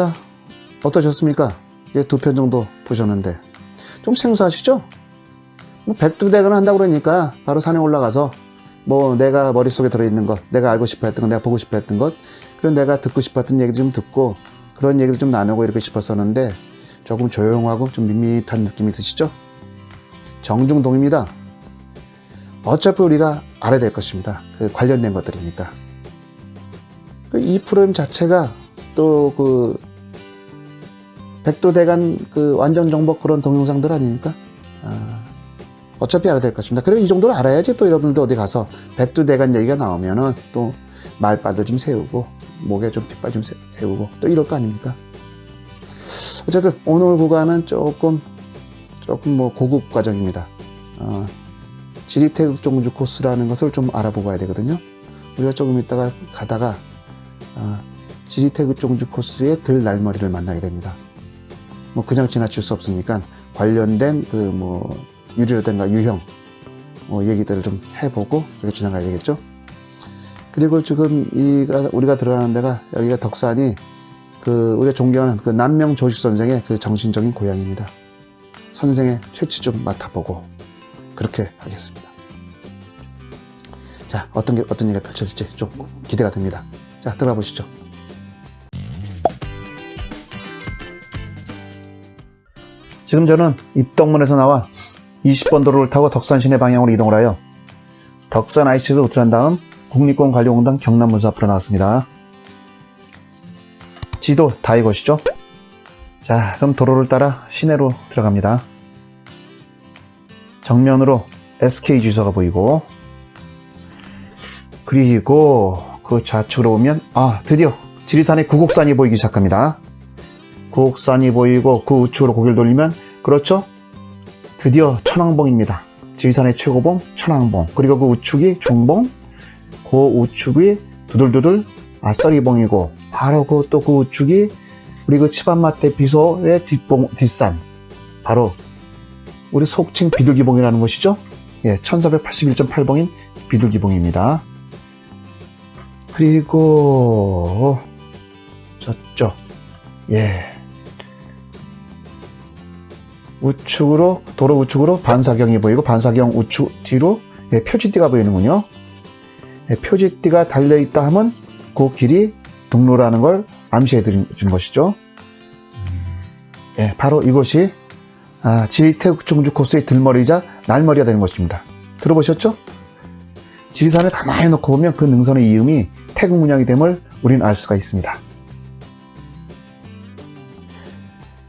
자, 어떠셨습니까? 이제 두 편 정도 보셨는데 좀 생소하시죠? 뭐 백두대간 한다고 그러니까 바로 산에 올라가서 뭐 내가 머릿속에 들어있는 것, 내가 알고 싶어 했던 것, 내가 보고 싶어 했던 것, 그리고 내가 듣고 싶었던 얘기 좀 듣고 그런 얘기를 좀 나누고 이렇게 싶었었는데 조금 조용하고 좀 밋밋한 느낌이 드시죠? 정중동입니다. 어차피 우리가 알아야 될 것입니다. 그 관련된 것들이니까. 그이 프로그램 자체가 또그 백도대간 그 완전 정복 그런 동영상들 아닙니까? 아, 어차피 알아야 될 것입니다. 그리고 이 정도를 알아야지 또 여러분들도 어디 가서 백두대간 얘기가 나오면은 또 말빨도 좀 세우고 목에 좀 핏발 좀 세- 세우고 또 이럴 거 아닙니까? 어쨌든 오늘 구간은 조금 조금 뭐 고급 과정입니다. 어, 지리태극 종주 코스라는 것을 좀 알아보고 가야 되거든요. 우리가 조금 있다가 가다가 아, 지리태극 종주 코스의 들 날머리를 만나게 됩니다. 뭐 그냥 지나칠 수 없으니까 관련된 그 뭐 유리라든가 유형 뭐 얘기들을 좀 해보고 그렇게 지나가야 되겠죠. 그리고 지금 이 우리가 들어가는 데가 여기가 덕산이 그 우리가 존경하는 그 남명 조식 선생의 그 정신적인 고향입니다. 선생의 최치 좀 맡아보고 그렇게 하겠습니다. 자 어떤 게 어떤 얘기가 펼쳐질지 좀 기대가 됩니다. 자 들어가 보시죠. 지금 저는 입덕문에서 나와 20번 도로를 타고 덕산 시내 방향으로 이동을 하여 덕산 IC에서 우클한 다음 국립공원관리공단 경남문서 앞으로 나왔습니다. 지도 다 이것이죠? 자, 그럼 도로를 따라 시내로 들어갑니다. 정면으로 SK 주소가 보이고 그리고 그 좌측으로 오면 아 드디어 지리산의 구곡산이 보이기 시작합니다. 구곡산이 보이고 그 우측으로 고개를 돌리면 그렇죠? 드디어 천왕봉입니다. 지리산의 최고봉 천왕봉 그리고 그 우측이 중봉 그 우측이 두들두들 아싸리봉이고 바로 그 또 그 우측이 우리 그 치반마대 비소의 뒷봉 뒷산 바로 우리 속칭 비둘기봉이라는 곳이죠. 예, 1481.8봉인 비둘기봉입니다. 그리고 저쪽 예 우측으로 도로 우측으로 반사경이 보이고 반사경 우측 뒤로 예, 표지띠가 보이는군요. 예, 표지띠가 달려 있다 하면 그 길이 등로라는 걸 암시해 드린 준 것이죠. 예, 바로 이곳이 아, 지리태국 종주 코스의 들머리이자 날머리가 되는 것입니다. 들어보셨죠? 지리산을 가만히 놓고 보면 그 능선의 이음이 태국 문양이 됨을 우리는 알 수가 있습니다.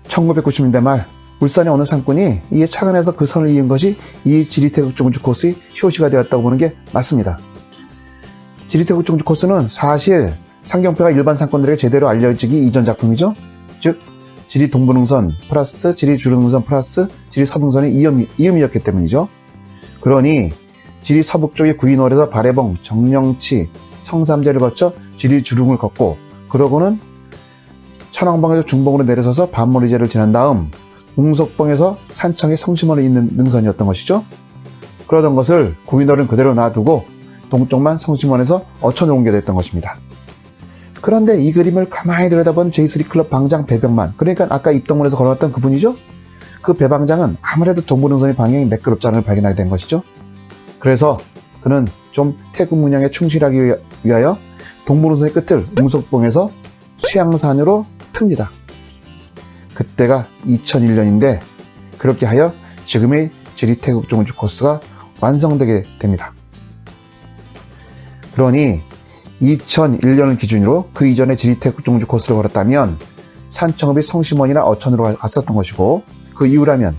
1990년대 말 울산의 어느 상권이 이에 착안해서 그 선을 이은 것이 이 지리태국 종주 코스의 효시가 되었다고 보는 게 맞습니다. 지리태국 종주 코스는 사실 상경표가 일반 상권들에게 제대로 알려지기 이전 작품이죠. 즉 지리 동부능선 플러스 지리 주릉능선 플러스 지리 서등선의 이음, 이음이었기 때문이죠. 그러니 지리 서북 쪽의 구인월에서 발해봉, 정령치, 성삼재를 거쳐 지리 주릉을 걷고 그러고는 천왕봉에서 중봉으로 내려서서 반머리제를 지난 다음 웅석봉에서 산청의 성심원에 있는 능선이었던 것이죠. 그러던 것을 구인월은 그대로 놔두고 동쪽만 성심원에서 어천을 옮겨냈던 것입니다. 그런데 이 그림을 가만히 들여다본 J3 클럽 방장 배병만 그러니까 아까 입동문에서 걸어왔던 그분이죠. 그 배방장은 아무래도 동부능선의 방향이 매끄럽지 않을 발견하게 된 것이죠. 그래서 그는 좀 태국 문양에 충실하기 위하- 위하여 동부능선의 끝을 웅석봉에서 수양산으로 틉니다. 그때가 2001년인데 그렇게 하여 지금의 지리 태국 종주 코스가 완성되게 됩니다. 그러니 2001년을 기준으로 그 이전에 지리태국 종주 코스를 걸었다면 산청읍이 성심원이나 어천으로 가- 갔었던 것이고 그 이후라면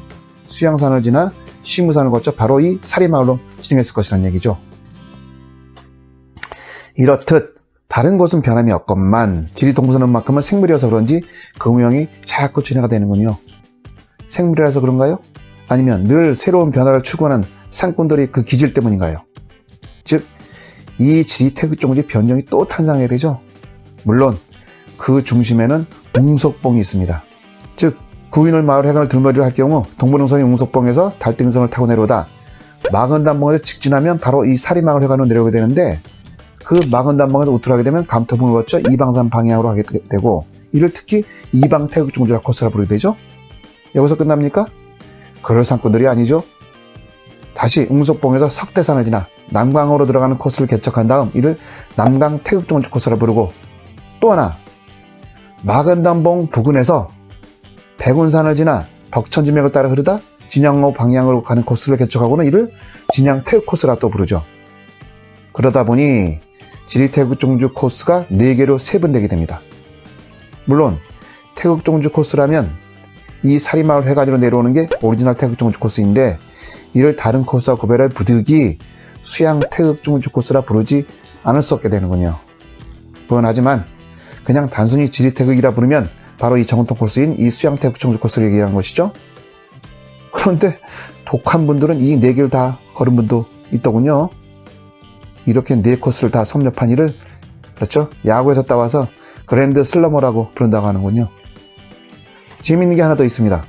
수양산을 지나 시무산을 거쳐 바로 이 사리마을로 진행했을 것이라는 얘기죠. 이렇듯 다른 곳은 변함이 없건만 지리 동서는 만큼은 생물이어서 그런지 그 모형이 자꾸 진화가 되는군요. 생물이라서 그런가요? 아니면 늘 새로운 변화를 추구하는 상권들의 그 기질 때문인가요? 즉, 이 지리태극 종지 변경이 또 탄생하게 되죠. 물론 그 중심에는 웅석봉이 있습니다. 즉 구인을 마을 해관을 들머리를 할 경우 동부능선의 웅석봉에서 달등성을 타고 내려오다 마건단봉에서 직진하면 바로 이 사리마을 해관으로 내려오게 되는데 그 마건단봉에서 우투하게 되면 감토봉을 거쳐 이방산 방향으로 하게 되고 이를 특히 이방 태극 종주자 코스라 부르게 되죠. 여기서 끝납니까? 그럴 상권들이 아니죠. 다시 웅속봉에서 석대산을 지나 남강으로 들어가는 코스를 개척한 다음 이를 남강 태극종주 코스라 부르고 또 하나 마근담봉 부근에서 백운산을 지나 덕천지맥을 따라 흐르다 진양로 방향으로 가는 코스를 개척하고는 이를 진양 태극 코스라 또 부르죠. 그러다 보니 지리태극 종주 코스가 4개로 세분되게 됩니다. 물론 태극 종주 코스라면 이 사리마을 회관으로 내려오는 게 오리지널 태극 종주 코스인데 이를 다른 코스와 구별할 부득이 수양 태극 종주 코스라 부르지 않을 수 없게 되는군요. 그건 하지만 그냥 단순히 지리태극이라 부르면 바로 이 정통 코스인 이 수양 태극 종주 코스를 얘기하는 것이죠. 그런데 독한 분들은 이 네 개를 다 걸은 분도 있더군요. 이렇게 네 코스를 다 섭렵한 이를 그렇죠? 야구에서 따와서 그랜드 슬러머라고 부른다고 하는군요. 재밌는 게 하나 더 있습니다.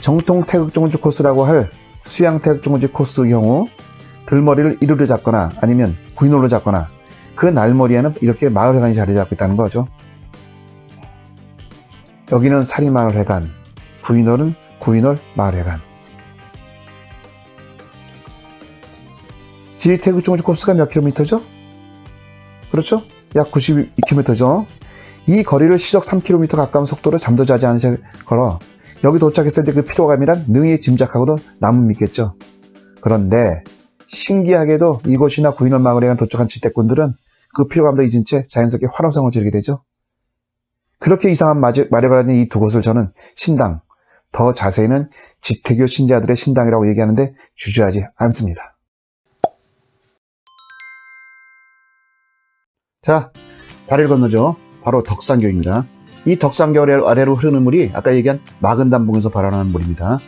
정통 태극종주 코스라고 할 수양 태극종주 코스 경우 들머리를 이루로 잡거나 아니면 구인홀로 잡거나 그 날머리에는 이렇게 마을회관이 자리 잡고 있다는 거죠. 여기는 사리마을회관, 구인홀은 구인홀 마을회관. 지리태극종주 코스가 몇 킬로미터죠? 그렇죠? 약 92km죠. 이 거리를 시속 3km 가까운 속도로 잠도 자지 않은 채 걸어 여기 도착했을 때 그 피로감이란 능히 짐작하고도 남은 믿겠죠. 그런데 신기하게도 이곳이나 구인원 마을에 간 도착한 지대꾼들은 그 피로감도 잊은 채 자연스럽게 활용성을 즐기게 되죠. 그렇게 이상한 마력을 가진 이두 곳을 저는 신당, 더 자세히는 지태교 신자들의 신당이라고 얘기하는데 주저하지 않습니다. 자, 다리를 건너죠. 바로 덕산교입니다. 이 덕산교 아래로 흐르는 물이 아까 얘기한 마근담봉에서 발원하는 물입니다.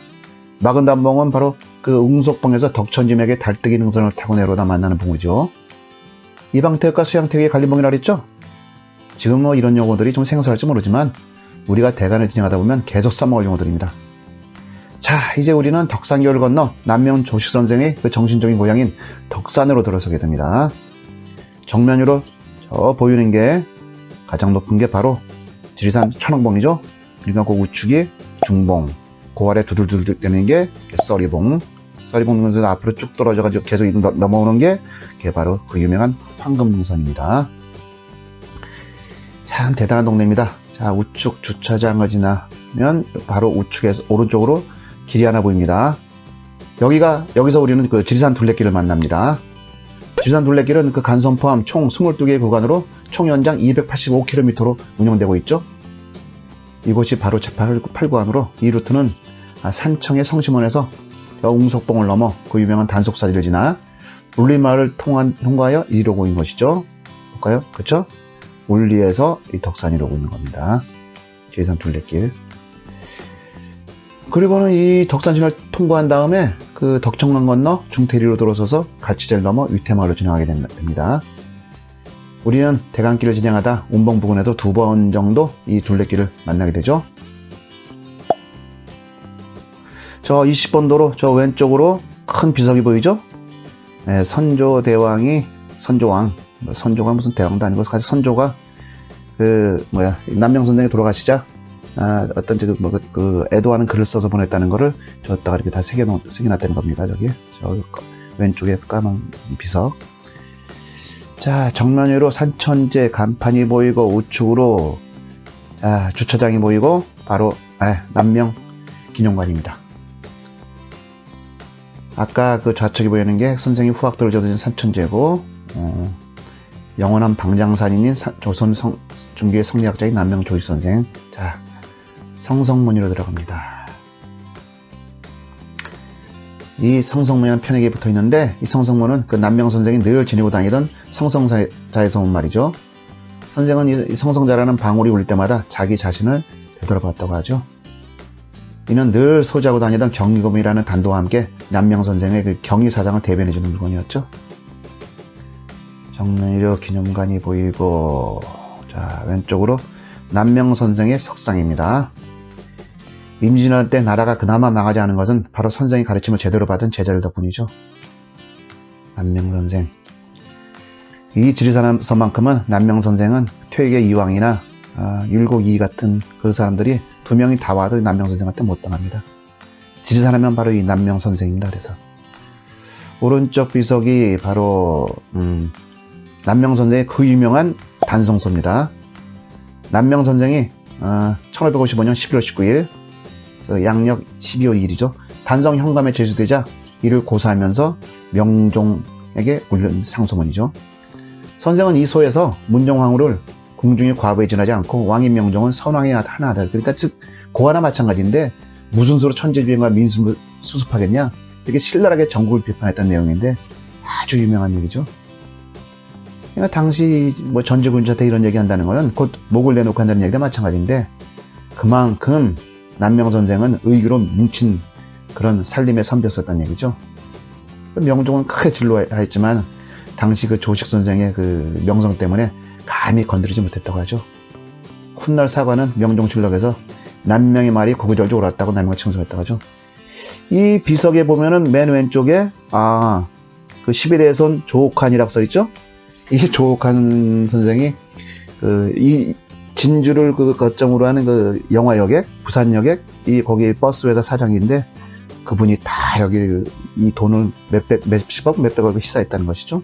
마근담봉은 바로 그 웅속봉에서 덕천지맥의 달뜨기 능선을 타고 내려오다 만나는 봉이죠. 이방태극과 수양태극의 갈림봉이라 그랬죠? 지금 뭐 이런 용어들이 좀 생소할지 모르지만 우리가 대간을 진행하다 보면 계속 써먹을 용어들입니다. 자, 이제 우리는 덕산교를 건너 남명 조식 선생의 그 정신적인 고향인 덕산으로 들어서게 됩니다. 정면으로 저 보이는 게 가장 높은 게 바로 지리산 천왕봉이죠. 그러니까 그 우측이 중봉, 그 아래 두들두들 되는 게 썰이봉, 썰이봉 능선에서 앞으로 쭉 떨어져가지고 계속 넘어오는 게 그게 바로 그 유명한 황금능선입니다. 참 대단한 동네입니다. 자 우측 주차장을 지나면 바로 우측에서 오른쪽으로 길이 하나 보입니다. 여기가 여기서 우리는 그 지리산 둘레길을 만납니다. 지리산 둘레길은 그 간선 포함 총 22개의 구간으로 총 연장 285km로 운영되고 있죠. 이곳이 바로 제8구간으로 이 루트는 산청의 성심원에서 웅석봉을 넘어 그 유명한 단속사지를 지나 울리마을을 통한, 통과하여 이로고 있는 것이죠. 볼까요? 그렇죠? 울리에서 이 덕산이로고 있는 겁니다. 지리산 둘레길. 그리고는 이 덕산신을 통과한 다음에 그 덕청강 건너 중태리로 들어서서 가치제를 넘어 위태마을로 진행하게 됩니다. 우리는 대강길을 진행하다 운봉 부근에도 두 번 정도 이 둘레길을 만나게 되죠. 저 20번 도로 저 왼쪽으로 큰 비석이 보이죠? 네, 선조 대왕이 선조왕 뭐 선조가 무슨 대왕도 아니고 사실 선조가 그 뭐야 남명선생이 돌아가시자 아, 어떤 그, 뭐, 그, 애도하는 글을 써서 보냈다는 거를 저기다가 이렇게 다 새겨놓, 새겨놨다는 겁니다, 저기. 저 왼쪽에 까만 비석. 자, 정면 위로 산천제 간판이 보이고 우측으로 자, 주차장이 보이고 바로 아, 남명 기념관입니다. 아까 그 좌측에 보이는 게 선생이 후학도를 저지른 산천제고 어, 영원한 방장산인인 사, 조선 성, 중기의 성리학자인 남명 조익 선생. 자, 성성문으로 들어갑니다. 이 성성문이라는 편에게 붙어 있는데 이 성성문은 그 남명 선생이 늘 지니고 다니던 성성자의 소문 말이죠. 선생은 이 성성자라는 방울이 울릴 때마다 자기 자신을 되돌아봤다고 하죠. 이는 늘 소지하고 다니던 경리검이라는 단도와 함께 남명 선생의 그 경리사장을 대변해주는 물건이었죠. 정면으로 기념관이 보이고 자 왼쪽으로 남명 선생의 석상입니다. 임진왜란 때 나라가 그나마 망하지 않은 것은 바로 선생의 가르침을 제대로 받은 제자들 덕분이죠. 남명 선생. 이 지리산에서만큼은 남명 선생은 퇴계 이왕이나 아, 율곡 이 같은 그 사람들이 두 명이 다 와도 남명 선생한테 못 당합니다. 지리산하면 바로 이 남명 선생입니다. 그래서 오른쪽 비석이 바로 음, 남명 선생의 그 유명한 단성소입니다. 남명 선생이 어, 1555년 11월 19일 그 양력 12월 2일이죠. 단성 현감에 제수되자 이를 고사하면서 명종에게 올린 상소문이죠. 선생은 이 소에서 문종황후를 궁중의 과부에 지나지 않고 왕인 명종은 선왕의 하나다. 그러니까 즉 고하나 마찬가지인데 무슨 수로 천재주행과 민수를 수습하겠냐? 이렇게 신랄하게 전국을 비판했던 내용인데 아주 유명한 얘기죠. 그러니까 당시 뭐 전제군자한테 이런 얘기 한다는 거는 곧 목을 내놓고 한다는 얘기가 마찬가지인데 그만큼 남명 선생은 의기로 뭉친 그런 살림의 선비였었다는 얘기죠. 명종은 크게 진로하였지만 당시 그 조식 선생의 그 명성 때문에 감히 건드리지 못했다고 하죠. 훗날 사관은 명종실록에서 남명의 말이 고구절주 옳았다고 남명을 칭송했다고 하죠. 이 비석에 보면은 맨 왼쪽에 아 그 11의 손 조옥한이라고 써 있죠. 이 조옥한 선생이 그 이 진주를 그 거점으로 하는 그 영화 여객 부산 여객 이 거기 버스 회사 사장인데 그분이 다 여기 이 돈을 몇백 몇십억 몇백억을 희사했다는 것이죠.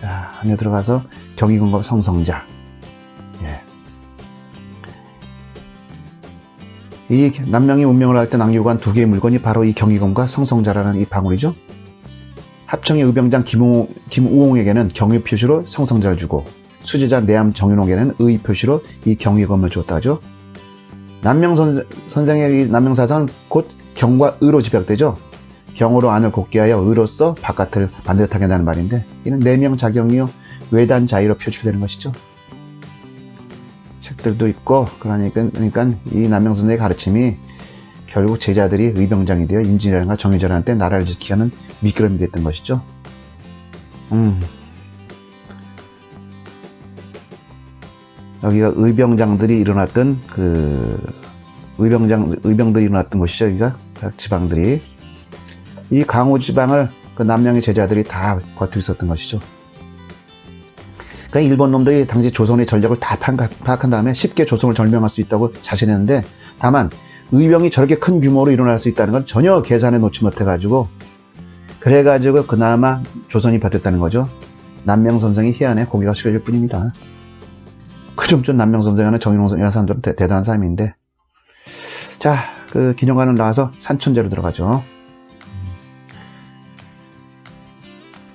자 안에 들어가서 경희궁과 성성자 예. 이 남명이 운명을 할 때 남겨간 두 개의 물건이 바로 이 경희궁과 성성자라는 이 방울이죠. 합청의 의병장 김우, 김우홍에게는 경의 표시로 성성자를 주고 수제자 내암 정윤홍에게는 의 표시로 이 경희검을 줬다죠. 남명 선, 선생의 이 남명사상은 곧 경과 의로 집약되죠. 경으로 안을 곱게 하여 의로써 바깥을 반듯하게 한다는 말인데 이는 내명 자경이요 외단 자의로 표출되는 것이죠. 책들도 있고 그러니까 그러니까 이 남명 선생의 가르침이 결국 제자들이 의병장이 되어 임진왜란과 정유전할 때 나라를 지키는 미끄럼이 됐던 것이죠. 음. 여기가 의병장들이 일어났던 그 의병장 의병들이 일어났던 곳이죠. 여기가 각 지방들이 이 강호 지방을 그 남명의 제자들이 다 버티고 있었던 것이죠. 그러니까 일본 놈들이 당시 조선의 전력을 다 파악한 다음에 쉽게 조선을 절명할 수 있다고 자신했는데 다만 의병이 저렇게 큰 규모로 일어날 수 있다는 건 전혀 계산에 놓지 못해가지고 그래가지고 그나마 조선이 버텼다는 거죠. 남명 선생이 희한해 고개가 숙여질 뿐입니다. 그좀전 남명 선생하는 정인홍이라는 사람들은 대, 단한 사람인데 자, 그 기념관을 나와서 산천제로 들어가죠.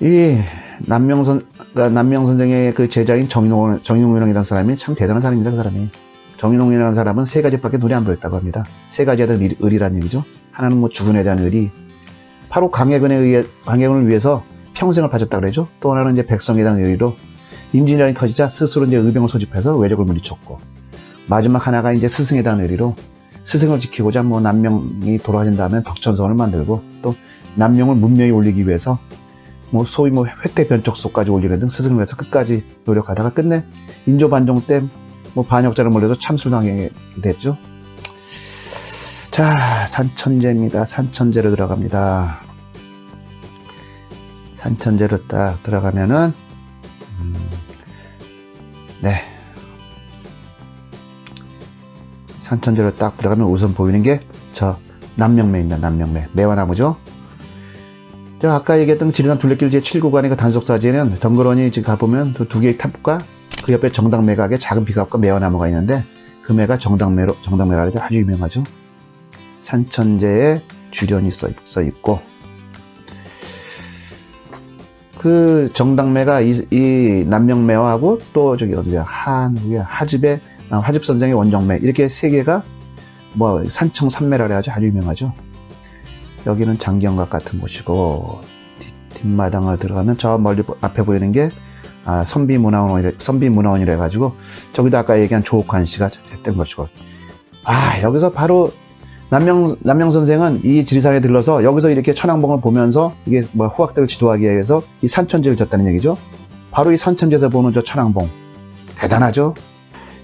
이 남명 선 그러니까 남명 선생의 그 제자인 정인홍 정인홍이라는 사람이 참 대단한 사람입니다. 그 사람이 정인홍이라는 사람은 세 가지밖에 눈에 안 보였다고 합니다. 세 가지에 대한 의, 의리란 얘기죠. 하나는 뭐 죽은에 대한 의리, 바로 강해군에 의해 강해군을 위해서 평생을 바쳤다 그러죠. 또 하나는 이제 백성에 대한 의리로 임진왜란이 터지자 스스로 이제 의병을 소집해서 외적을 물리쳤고 마지막 하나가 이제 스승에 대한 의리로 스승을 지키고자 뭐 남명이 돌아가신 다음에 덕천성을 만들고 또 남명을 문명에 올리기 위해서 뭐 소위 뭐 획대 변척소까지 올리는 등 스승을 위해서 끝까지 노력하다가 끝내 인조 반정 때 뭐 반역자를 몰려서 참수당하게 됐죠. 자 산천제입니다. 산천제로 들어갑니다. 산천제로 딱 들어가면은 음, 네 산천제로 딱 들어가면 우선 보이는 게 저 남명매입니다. 남명매 매화나무죠. 저 아까 얘기했던 지리산 둘레길 제7구간의 그 단속사지에는 덩그러니 지금 가보면 그두 개의 탑과 그 옆에 정당매각에 작은 비갑과 매화나무가 있는데 그 매가 정당매로, 정당매라고 해서 아주 유명하죠. 산천제에 주련이 써, 써 있고 그 정당매가 이, 이 남명매화하고 또 저기 어디야? 한 하집의 아, 하집 선생의 원정매. 이렇게 세 개가 뭐 산청 산매라 그래가지고 아주 유명하죠. 여기는 장경각 같은 곳이고 뒷, 마당을 들어가면 저 멀리 앞에 보이는 게 아, 선비문화원이래 선비문화원이라 해가지고 저기도 아까 얘기한 조옥환 씨가 했던 것이고. 아 여기서 바로 남명 남명 선생은 이 지리산에 들러서 여기서 이렇게 천왕봉을 보면서 이게 뭐 후학들을 지도하기 위해서 이 산천지를 졌다는 얘기죠. 바로 이 산천지에서 보는 저 천왕봉 대단하죠.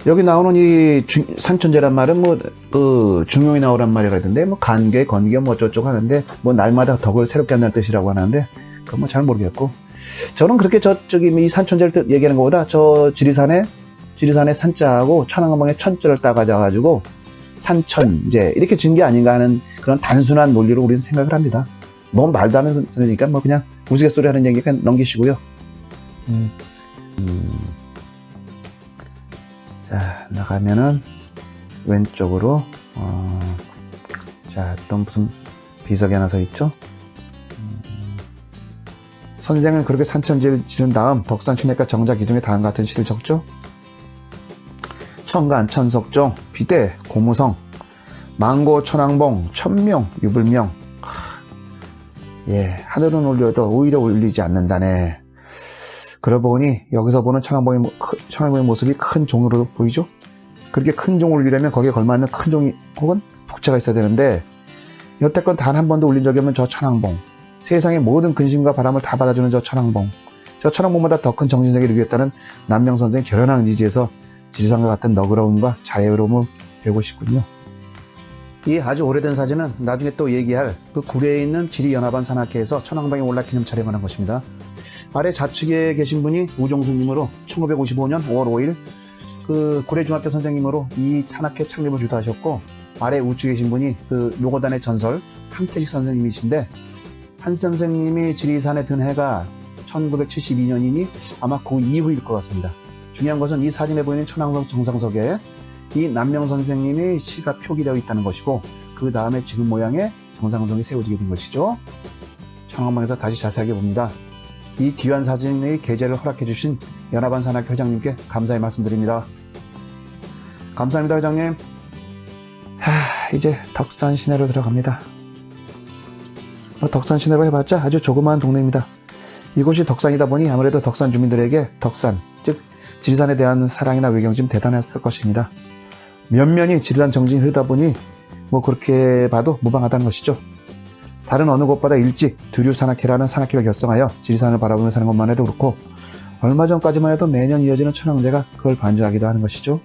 여기 나오는 이 주, 산천제란 말은 뭐, 그, 중용이 나오란 말이라던데, 뭐, 간계, 건계, 뭐, 어쩌고 하는데, 뭐, 날마다 덕을 새롭게 한다는 뜻이라고 하는데, 그건 뭐 잘 모르겠고, 저는 그렇게 저, 저기 이 산천제를 뜻- 얘기하는 것보다 저 지리산에, 지리산의 산자하고 천왕봉의 천자를 따가져가지고 산천제 이렇게 진 게 아닌가 하는 그런 단순한 논리로 우리는 생각을 합니다. 너무 말도 안 하는 소리니까 뭐 그냥 우스갯소리 하는 얘기니까 넘기시고요. 음, 음. 자, 나가면은 왼쪽으로, 어, 자, 또 무슨 비석이 하나 서 있죠? 음, 선생은 그렇게 산천지를 지른 다음 덕산 시내가 정자 기둥에 다음 같은 시를 적죠? 천간, 천석종, 비대, 고무성, 망고, 천왕봉, 천명, 유불명. 예, 하늘은 올려도 오히려 올리지 않는다네. 그러고 보니 여기서 보는 천왕봉의, 천왕봉의 모습이 큰 종으로 보이죠? 그렇게 큰 종을 올리려면 거기에 걸맞는 큰 종이 혹은 북자가 있어야 되는데 여태껏 단 한 번도 올린 적이 없는 저 천왕봉. 세상의 모든 근심과 바람을 다 받아주는 저 천왕봉. 저 천왕봉보다 더 큰 정신세계를 위했다는 남명 선생 결연한 의지에서 지리산과 같은 너그러움과 자애로움을 배우고 싶군요. 이 아주 오래된 사진은 나중에 또 얘기할 그 구례에 있는 지리연합원 산악회에서 천왕봉에 올라 기념 촬영을 한 것입니다. 아래 좌측에 계신 분이 우종수님으로 1955년 5월 5일 그 고려중학교 선생님으로 이 산악회 창립을 주도하셨고 아래 우측에 계신 분이 그 요고단의 전설 함태식 선생님이신데 한 선생님이 지리산에 든 해가 1972년이니 아마 그 이후일 것 같습니다. 중요한 것은 이 사진에 보이는 천왕성 정상석에 이 남명 선생님의 시가 표기되어 있다는 것이고 그 다음에 지금 모양의 정상성이 세워지게 된 것이죠. 천왕봉에서 다시 자세하게 봅니다. 이 귀한 사진의 게재를 허락해 주신 연합반 산악회 회장님께 감사의 말씀드립니다. 감사합니다, 회장님. 하, 이제 덕산 시내로 들어갑니다. 뭐 덕산 시내로 해봤자 아주 조그마한 동네입니다. 이곳이 덕산이다 보니 아무래도 덕산 주민들에게 덕산, 즉 지리산에 대한 사랑이나 외경심 대단했을 것입니다. 면면이 지리산 정진이 흐르다 보니 뭐 그렇게 봐도 무방하다는 것이죠. 다른 어느 곳보다 일찍 두류 산악회라는 산악회를 결성하여 지리산을 바라보며 사는 것만 해도 그렇고 얼마 전까지만 해도 매년 이어지는 천왕제가 그걸 반주하기도 하는 것이죠.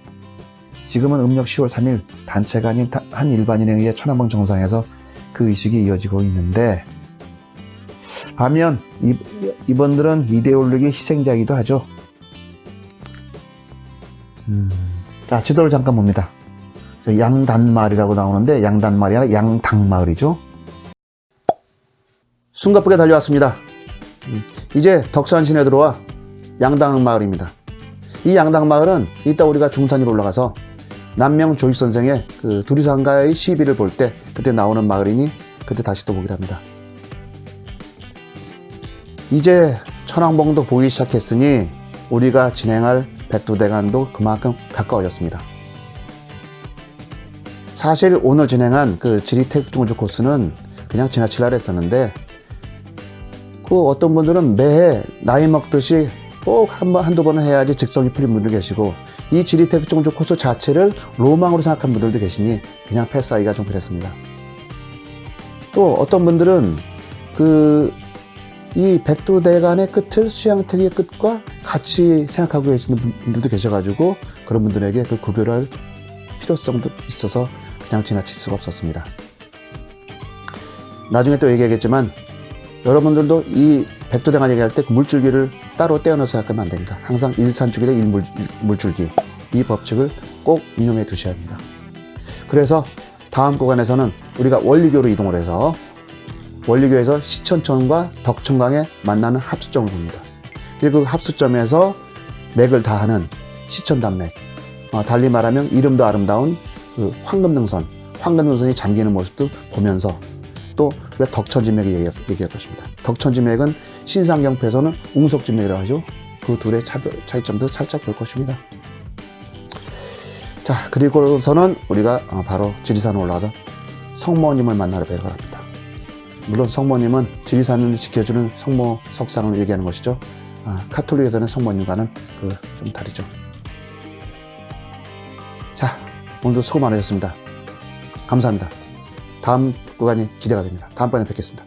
지금은 음력 10월 3일 단체가 아닌 다- 한 일반인에 의해 천왕봉 정상에서 그 의식이 이어지고 있는데 반면 이, 이번들은 이데올로기 희생자이기도 하죠. 음, 자 지도를 잠깐 봅니다. 저 양단마을이라고 나오는데 양단마을이 아니라 양당마을이죠. 숨가쁘게 달려왔습니다. 음, 이제 덕산 시내 들어와 양당마을입니다. 이 양당마을은 이따 우리가 중산 위로 올라가서 남명 조익 선생의 그 두리산가의 시비를 볼 때 그때 나오는 마을이니 그때 다시 또 보기로 합니다. 이제 천왕봉도 보이기 시작했으니 우리가 진행할 백두대간도 그만큼 가까워졌습니다. 사실 오늘 진행한 그 지리태극종주 코스는 그냥 지나치려 했었는데 그 어떤 분들은 매해 나이 먹듯이 꼭 한 번, 한두 번은 해야지 직성이 풀린 분들 계시고 이 지리태극종주 코스 자체를 로망으로 생각한 분들도 계시니 그냥 패스하기가 좀 그랬습니다. 또 어떤 분들은 그 이 백두대간의 끝을 수양택의 끝과 같이 생각하고 계시는 분들도 계셔가지고 그런 분들에게 그 구별을 할 필요성도 있어서 그냥 지나칠 수가 없었습니다. 나중에 또 얘기하겠지만 여러분들도 이 백두대간 얘기할 때 그 물줄기를 따로 떼어넣어서 생각하면 안 됩니다. 항상 일산줄기 대 일물, 물줄기 이 법칙을 꼭 인용해 두셔야 합니다. 그래서 다음 구간에서는 우리가 원리교로 이동을 해서 원리교에서 시천천과 덕천강에 만나는 합수점을 봅니다. 그리고 그 합수점에서 맥을 다하는 시천단맥, 어, 달리 말하면 이름도 아름다운 그 황금능선, 황금능선이 잠기는 모습도 보면서 또 우리가 덕천진맥을 얘기할, 얘기할 것입니다. 덕천진맥은 신상경패에서는 웅석진맥이라고 하죠. 그 둘의 차별, 차이점도 살짝 볼 것입니다. 자, 그리고서는 우리가 어, 바로 지리산 올라가서 성모님을 만나러 뵈러 갑니다. 물론 성모님은 지리산을 지켜주는 성모 석상을 얘기하는 것이죠. 아, 카톨릭에서는 성모님과는 그 좀 다르죠. 자, 오늘도 수고 많으셨습니다. 감사합니다. 다음 구간이 기대가 됩니다. 다음번에 뵙겠습니다.